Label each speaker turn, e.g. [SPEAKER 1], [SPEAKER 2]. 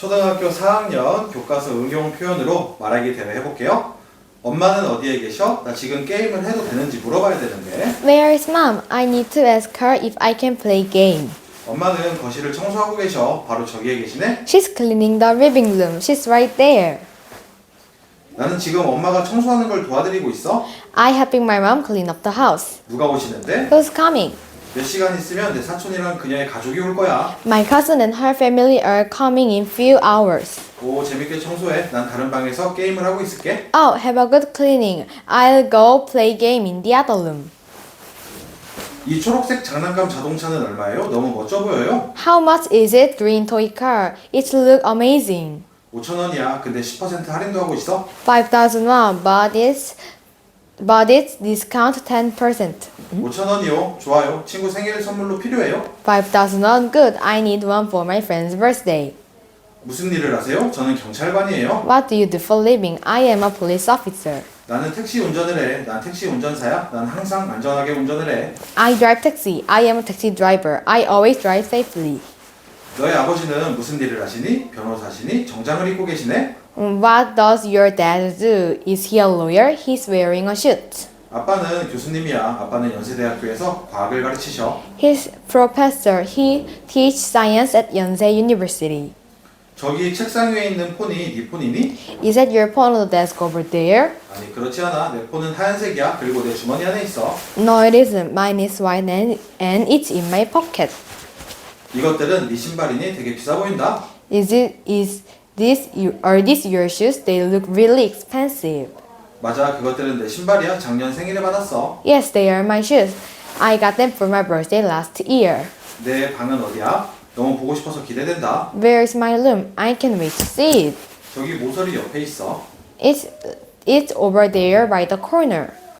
[SPEAKER 1] 초등학교 4학년 교과서 응용 표현으로 말하기 대회 해볼게요. 엄마는 어디에 계셔? 나 지금 게임을 해도 되는지 물어봐야 되는데
[SPEAKER 2] Where is mom? I need to ask her if I can play game.
[SPEAKER 1] 엄마는 거실을 청소하고 계셔. 바로 저기에 계시네.
[SPEAKER 2] She's cleaning the living room. She's right there.
[SPEAKER 1] 나는 지금 엄마가 청소하는 걸 도와드리고 있어.
[SPEAKER 2] I helping my mom clean up the house.
[SPEAKER 1] 누가 오시는데?
[SPEAKER 2] Who's coming?
[SPEAKER 1] 몇 시간 있으면 내 사촌이랑 그녀의 가족이 올 거야.
[SPEAKER 2] My cousin and her family are coming in few hours.
[SPEAKER 1] 오 재밌게 청소해. 난 다른 방에서 게임을 하고 있을게.
[SPEAKER 2] Oh, have a good cleaning. I'll go play game in the other room.
[SPEAKER 1] 이 초록색 장난감 자동차는 얼마예요? 너무 멋져 보여요.
[SPEAKER 2] How much is it? Green toy car. It look amazing.
[SPEAKER 1] 5천 원이야. 근데 10% 할인도 하고 있어.
[SPEAKER 2] 5,000 won, but it's but it's discount 10%.
[SPEAKER 1] 5천 원이요. 좋아요. 친구 생일 선물로 필요해요.
[SPEAKER 2] 5,000 won, good. I need one for my friend's birthday.
[SPEAKER 1] 무슨 일을 하세요? 저는 경찰관이에요.
[SPEAKER 2] What do you do for living? I am a police officer.
[SPEAKER 1] 나는 택시 운전을 해. 난 택시 운전사야. 난 항상 안전하게 운전을 해.
[SPEAKER 2] I drive taxi. I am a taxi driver. I always drive safely.
[SPEAKER 1] 너의 아버지는 무슨 일을 하시니? 변호사시니? 정장을 입고 계시네?
[SPEAKER 2] What does your dad do? Is he a lawyer? He's wearing a suit.
[SPEAKER 1] 아빠는 교수님이야. 아빠는 연세대학교에서 과학을 가르치셔.
[SPEAKER 2] He's professor. He teach science at Yonsei University.
[SPEAKER 1] 저기 책상 위에 있는 폰이 네 폰이니?
[SPEAKER 2] Is that your phone on the desk over there?
[SPEAKER 1] 아니 그렇지 않아. 내 폰은 하얀색이야. 그리고 내 주머니 안에 있어.
[SPEAKER 2] No, it isn't. Mine is white and, and it's in my pocket.
[SPEAKER 1] 이것들은 네 신발이니 되게 비싸 보인다.
[SPEAKER 2] Is it is this you are these your shoes? They look really expensive.
[SPEAKER 1] 맞아. 그것들은 내 신발이야. 작년 생일에 받았어.
[SPEAKER 2] Yes, they are my shoes. I got them for my birthday last year.
[SPEAKER 1] 내 방은 어디야? 너무 보고 싶어서 기대된다.
[SPEAKER 2] Where is my room? I can't wait to see it.
[SPEAKER 1] 저기 모서리 옆에 있어.
[SPEAKER 2] It's it's over there by the corner.